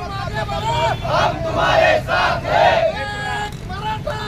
हम तुम्हारे साथ हैं। मराठा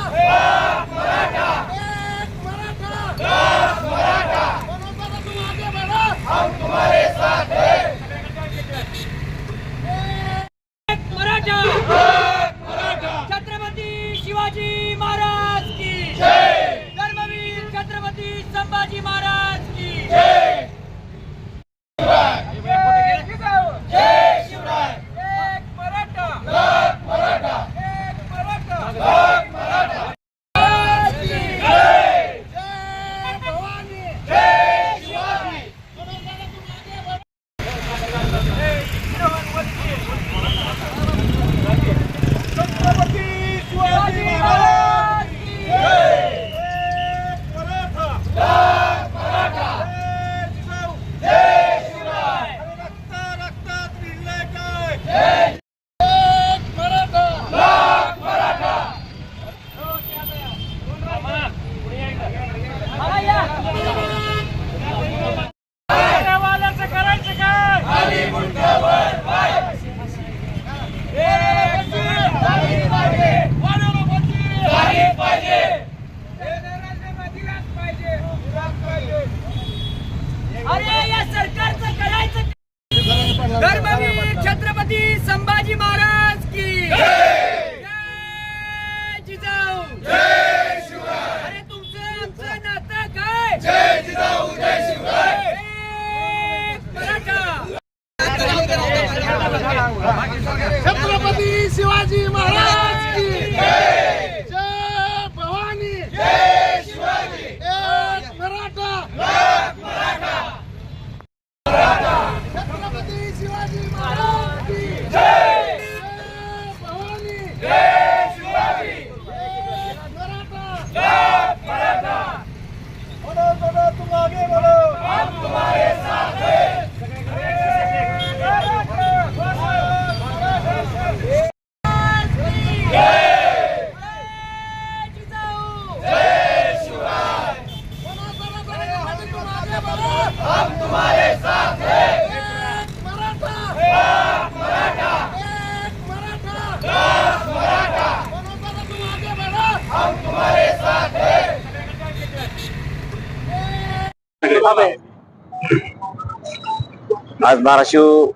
आज धाराशिव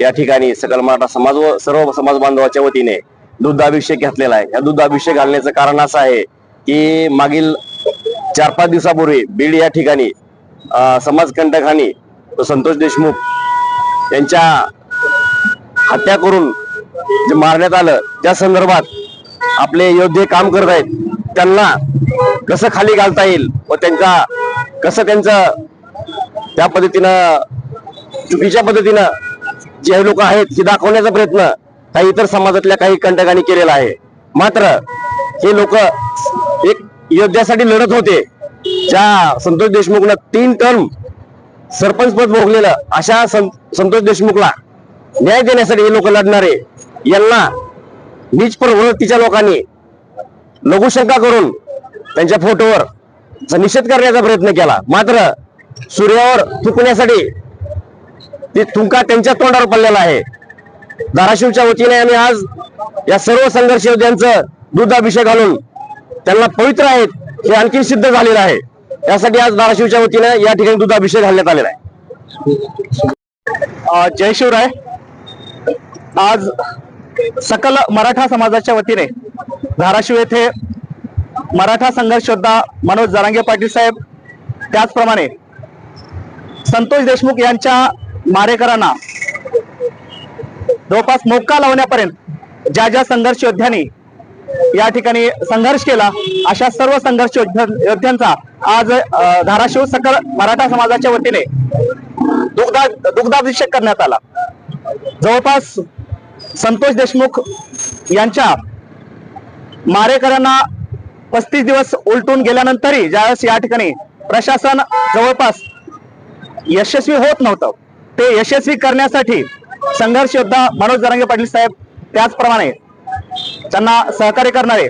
या ठिकाणी सकल मराठा समाज व सर्व समाज बांधवाच्या वतीने दुग्धाभिषेक घेतलेला आहे. या दुग्धाभिषेक घालण्याचं कारण असं आहे की मागील चार पाच दिवसापूर्वी बीड या ठिकाणी समाजकंटकांनी संतोष देशमुख यांच्या हत्या करून जे मारण्यात आलं त्या संदर्भात आपले योद्धे काम करत आहेत. त्यांना कसं खाली घालता येईल व त्यांचा कसं त्यांचं त्या पद्धतीनं चुकीच्या पद्धतीनं जे लोक आहेत हे दाखवण्याचा प्रयत्न काही इतर समाजातल्या काही कंटकांनी केलेला आहे. मात्र हे लोक एक योद्ध्यासाठी लढत होते. ज्या संतोष देशमुखनं तीन टर्म सरपंच पद भोगलेलं अशा सं- संतोष देशमुखला न्याय देण्यासाठी हे लोक लढणारे यांना नीच प्रवृत्तीच्या लोकांनी लघुशंका करून त्यांच्या फोटोवर निषेध करण्याचा प्रयत्न केला. मात्र सूर्यावर थुकण्यासाठी ते थुंका त्यांच्या तोंडावर पडलेला आहे. धाराशिवच्या वतीने आम्ही आज या सर्व संघर्ष योद्ध्यांचं दुधाभिषेक घालून त्यांना पवित्र आहेत हे आणखी सिद्ध झालेलं आहे. त्यासाठी आज धाराशिवच्या वतीने या ठिकाणी दुधाभिषेक घालण्यात आलेला आहे. जय शिवराय. आज सकल मराठा समाजाच्या वतीने धाराशिव येथे मराठा संघर्ष योद्धा मनोज जरांगे पाटील साहेब त्याचप्रमाणे संतोष देशमुख यांच्या मारेकरांना जवळपास मोक्का लावण्यापर्यंत ज्या ज्या संघर्ष योद्ध्यांनी या ठिकाणी संघर्ष केला अशा सर्व संघर्ष योद्ध्यांचा आज धाराशिव सकल मराठा समाजाच्या वतीने दुग्धा दुग्धाभिषेक करण्यात आला. जवळपास संतोष देशमुख यांच्या मारेकरांना पस्तीस दिवस उलटून गेल्यानंतरही ज्यावेळेस या ठिकाणी प्रशासन जवळपास यशस्वी होत नव्हतं. ते यशस्वी करण्यासाठी संघर्ष योद्धा मनोज जरांगे पाटील साहेब त्याचप्रमाणे त्यांना सहकार्य करणारे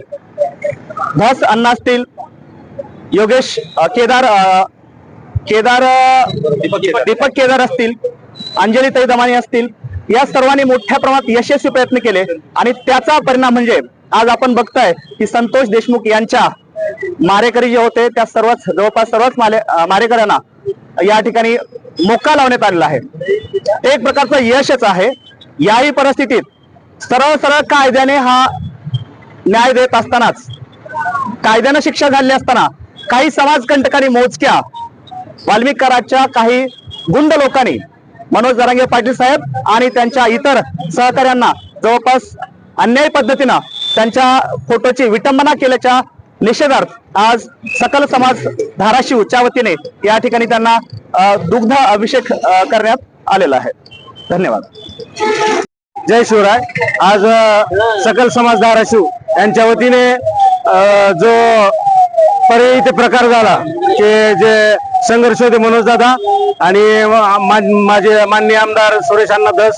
धस अण्णा असतील योगेश केदार केदार दीपक केदार. असतील अंजली ताई दमानी असतील या सर्वांनी मोठ्या प्रमाणात यशस्वी प्रयत्न केले आणि त्याचा परिणाम म्हणजे आज आपण बघताय की संतोष देशमुख यांच्या मारेकरी जे होते त्या सर्वच जवळपास सर्वच माले मारेकऱ्यांना या ठिकाणी मोका लावण्यात आलेला आहे. एक प्रकारचं यशच आहे. याही परिस्थितीत सरळ सरळ कायद्याने हा न्याय देत असतानाच कायद्यानं शिक्षा झाली असताना काही समाजकंटकांनी मोजक्या वाल्मिकराच्या काही गुंड लोकांनी मनोज जरांगे पाटील साहेब आणि त्यांच्या इतर सहकाऱ्यांना जवळपास अन्याय पद्धतीनं त्यांच्या फोटोची विटंबना केल्याच्या निषेधार्थ आज सकल समाज धाराशिवच्या वतीने या ठिकाणी त्यांना दुग्ध अभिषेक करण्यात आलेला आहे. धन्यवाद. जय शिवराय. आज सकल समाज धाराशिव यांच्या वतीने जो पर्यायी इथे प्रकार झाला की जे संघर्ष होते मनोज दादा आणि माझे मान्य आमदार सुरेश अण्णा दस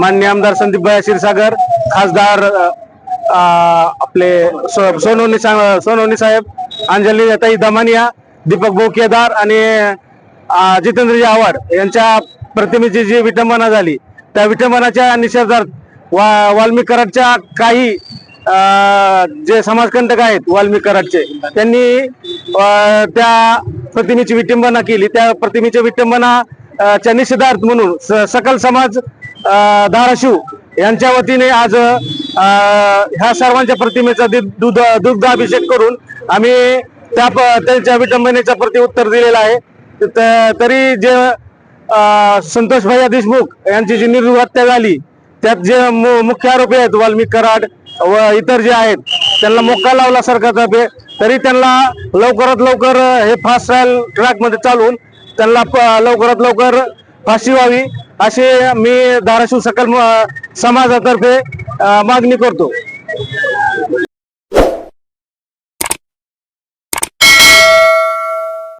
मान्य आमदार संदीप भया क्षीरसागर खासदार आपले सो- सोनवणे सा- साहेब अंजली ताई दमानिया दीपक भाऊ केदार आणि जितेंद्रजी आव्हाड यांच्या प्रतिमेची जी विटंबना झाली त्या विटंबनाच्या निषेधार्थ वा वाल्मिकराडच्या काही जे समाजकंटक आहेत वाल्मिक त्यांनी त्या प्रतिमेची विटंबना केली. त्या प्रतिमेच्या विटंबना च्या निषेधार्थ म्हणून स- सकल समाज धाराशिव यांच्या वतीने आज ह्या सर्वांच्या प्रतिमेचा दुध दूध दुग्धाभिषेक करून आम्ही त्या प- त्यांच्या विटंबनेच्या प्रति उत्तर दिलेलं आहे. तरी जे संतोष भैया देशमुख यांची जी निर्भीड हत्या झाली त्यात जे मु- मुख्य आरोपी आहेत वाल्मिक कराड व इतर जे आहेत त्यांना मोका लावला सरकारतर्फे तरी त्यांना लवकरात लवकर हे फास्ट ट्रॅकमध्ये ट्रॅकमध्ये चालवून त्यांना प- लवकरात लवकर फाशी व्हावी. अशी मी धाराशिव सकल समाजातर्फे मागणी करतो.